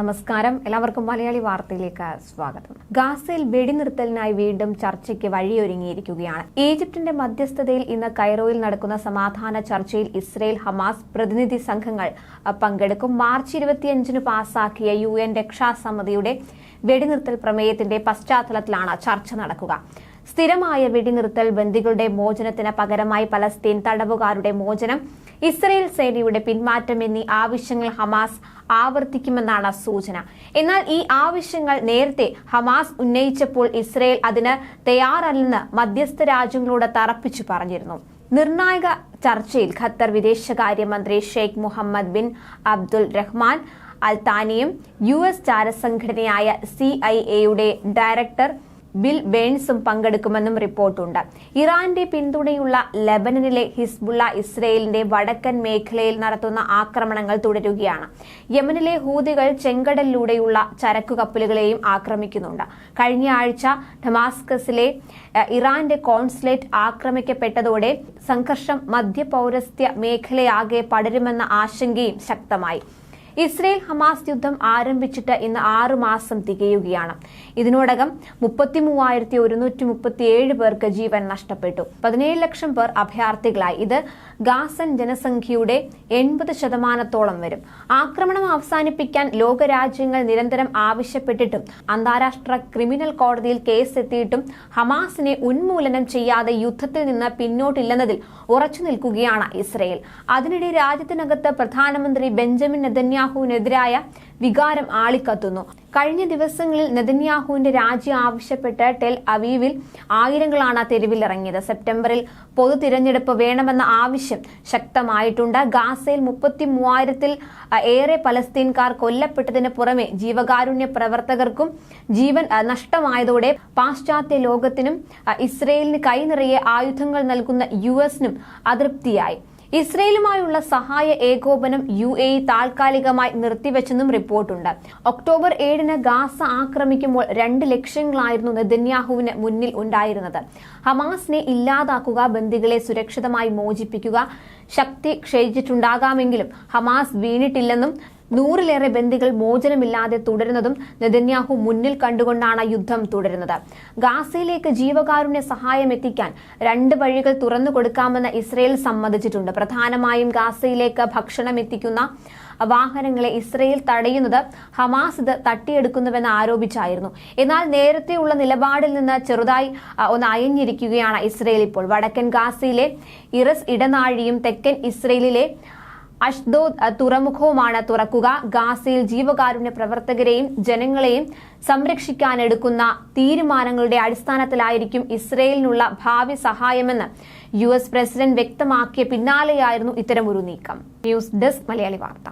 നമസ്കാരം. എല്ലാവർക്കും മലയാളി വാർത്തയിലേക്ക് സ്വാഗതം. ഗാസയിൽ വെടിനിർത്തലിനായി വീണ്ടും ചർച്ചയ്ക്ക് വഴിയൊരുങ്ങിയിരിക്കുകയാണ്. ഈജിപ്തിന്റെ മധ്യസ്ഥതയിൽ ഇന്ന് കൈറോയിൽ നടക്കുന്ന സമാധാന ചർച്ചയിൽ ഇസ്രയേൽ ഹമാസ് പ്രതിനിധി സംഘങ്ങൾ പങ്കെടുക്കും. മാർച്ച് ഇരുപത്തിയഞ്ചിന് പാസാക്കിയ യു എൻ രക്ഷാസമിതിയുടെ വെടിനിർത്തൽ പ്രമേയത്തിന്റെ പശ്ചാത്തലത്തിലാണ് ചർച്ച നടക്കുക. സ്ഥിരമായ വെടിനിർത്തൽ ബന്ദികളുടെ മോചനത്തിന് പകരമായി പലസ്തീൻ തടവുകാരുടെ മോചനം ഇസ്രയേൽ സേനയുടെ പിന്മാറ്റം എന്നീ ആവശ്യങ്ങൾ ഹമാസ് ആവർത്തിക്കുമെന്നാണ് സൂചന. എന്നാൽ ഈ ആവശ്യങ്ങൾ നേരത്തെ ഹമാസ് ഉന്നയിച്ചപ്പോൾ ഇസ്രയേൽ അതിന് തയ്യാറല്ലെന്ന് മധ്യസ്ഥ രാജ്യങ്ങളോട് തറപ്പിച്ചു പറഞ്ഞിരുന്നു. നിർണായക ചർച്ചയിൽ ഖത്തർ വിദേശകാര്യമന്ത്രി Sheikh Mohammed bin Abdul Rahman അൽത്താനിയും U S ചാരസംഘടനയായ സി ഐ എയുടെ ഡയറക്ടർ ബിൽ ബേൺസും പങ്കെടുക്കുമെന്നും റിപ്പോർട്ടുണ്ട്. ഇറാന്റെ പിന്തുണയുള്ള ലെബനനിലെ ഹിസ്ബുള്ള ഇസ്രയേലിന്റെ വടക്കൻ മേഖലയിൽ നടത്തുന്ന ആക്രമണങ്ങൾ തുടരുകയാണ്. യമനിലെ ഹൂതികൾ ചെങ്കടലിലൂടെയുള്ള ചരക്കു കപ്പലുകളെയും ആക്രമിക്കുന്നുണ്ട്. കഴിഞ്ഞ ആഴ്ച ഡമാസ്കസിലെ ഇറാന്റെ കോൺസുലേറ്റ് ആക്രമിക്കപ്പെട്ടതോടെ സംഘർഷം മധ്യപൌരസ്ത്യ മേഖലയാകെ പടരുമെന്ന ആശങ്കയും ശക്തമായി. ഇസ്രയേൽ ഹമാസ് യുദ്ധം ആരംഭിച്ചിട്ട് ഇന്ന് ആറു മാസം തികയുകയാണ്. ഇതിനോടകം മുപ്പത്തി മൂവായിരത്തി ഒരുന്നൂറ്റി മുപ്പത്തിയേഴ് പേർക്ക് ജീവൻ നഷ്ടപ്പെട്ടു. പതിനേഴ് ലക്ഷം പേർ അഭയാർത്ഥികളായി. ഇത് ഗാസൻ ജനസംഖ്യയുടെ എൺപത് ശതമാനത്തോളം വരും. ആക്രമണം അവസാനിപ്പിക്കാൻ ലോകരാജ്യങ്ങൾ നിരന്തരം ആവശ്യപ്പെട്ടിട്ടും അന്താരാഷ്ട്ര ക്രിമിനൽ കോടതിയിൽ കേസ് എത്തിയിട്ടും ഹമാസിനെ ഉന്മൂലനം ചെയ്യാതെ യുദ്ധത്തിൽ നിന്ന് പിന്നോട്ടില്ലെന്നതിൽ ഉറച്ചു നിൽക്കുകയാണ് ഇസ്രയേൽ. അതിനിടെ രാജ്യത്തിനകത്ത് പ്രധാനമന്ത്രി ബെഞ്ചമിൻ നെതന്യാഹുവിനെതിരായ വികാരം ആളിക്കത്തുന്നു. കഴിഞ്ഞ ദിവസങ്ങളിൽ നെതന്യാഹുവിന്റെ രാജി ആവശ്യപ്പെട്ട് ടെൽ അവീവിൽ ആയിരങ്ങളാണ് തെരുവിലിറങ്ങിയത്. സെപ്റ്റംബറിൽ പൊതു തിരഞ്ഞെടുപ്പ് വേണമെന്ന ആവശ്യം ശക്തമായിട്ടുണ്ട്. ഗാസയിൽ മുപ്പത്തി മൂവായിരത്തിൽ ഏറെ പലസ്തീൻകാർ കൊല്ലപ്പെട്ടതിന് പുറമെ ജീവകാരുണ്യ പ്രവർത്തകർക്കും ജീവൻ നഷ്ടമായതോടെ പാശ്ചാത്യ ലോകത്തിനും ഇസ്രയേലിന് കൈനിറയെ ആയുധങ്ങൾ നൽകുന്ന യു എസിനും അതൃപ്തിയായി. ഇസ്രയേലുമായുള്ള സഹായ ഏകോപനം യു എ താൽക്കാലികമായി നിർത്തിവെച്ചെന്നും റിപ്പോർട്ടുണ്ട്. ഒക്ടോബർ ഏഴിന് ഗാസ ആക്രമിക്കുമ്പോൾ രണ്ട് ലക്ഷ്യങ്ങളായിരുന്നു നെതന്യാഹുവിന് മുന്നിൽ ഉണ്ടായിരുന്നത്. ഹമാസിനെ ഇല്ലാതാക്കുക ബന്ദികളെ സുരക്ഷിതമായി മോചിപ്പിക്കുക ശക്തി ക്ഷയിച്ചിട്ടുണ്ടാകാമെങ്കിലും ഹമാസ് വീണിട്ടില്ലെന്നും നൂറിലേറെ ബന്ദികൾ മോചനമില്ലാതെ തുടരുന്നതും നെതന്യാഹു മുന്നിൽ കണ്ടുകൊണ്ടാണ് യുദ്ധം തുടരുന്നത്. ഗാസയിലേക്ക് ജീവകാരുണ്യ സഹായം എത്തിക്കാൻ രണ്ട് വഴികൾ തുറന്നു കൊടുക്കാമെന്ന് ഇസ്രയേൽ സമ്മതിച്ചിട്ടുണ്ട്. പ്രധാനമായും ഗാസയിലേക്ക് ഭക്ഷണം എത്തിക്കുന്ന വാഹനങ്ങളെ ഇസ്രയേൽ തടയുന്നത് ഹമാസ് ഇത് തട്ടിയെടുക്കുന്നുവെന്ന് ആരോപിച്ചായിരുന്നു. എന്നാൽ നേരത്തെയുള്ള നിലപാടിൽ നിന്ന് ചെറുതായി ഒന്ന് അയഞ്ഞിരിക്കുകയാണ് ഇസ്രയേൽ ഇപ്പോൾ. വടക്കൻ ഗാസയിലെ ഇറസ് ഇടനാഴിയും തെക്കൻ ഇസ്രയേലിലെ അഷ്ദോദ് തുറമുഖവുമാണ് തുറക്കുക. ഗാസയിൽ ജീവകാരുണ്യ പ്രവർത്തകരെയും ജനങ്ങളെയും സംരക്ഷിക്കാൻ എടുക്കുന്ന തീരുമാനങ്ങളുടെ അടിസ്ഥാനത്തിലായിരിക്കും ഇസ്രയേലിനുള്ള ഭാവി സഹായമെന്ന് യു എസ് പ്രസിഡന്റ് വ്യക്തമാക്കിയ പിന്നാലെയായിരുന്നു ഇത്തരമൊരു നീക്കം. ന്യൂസ് ഡെസ്ക് മലയാളി വാർത്ത.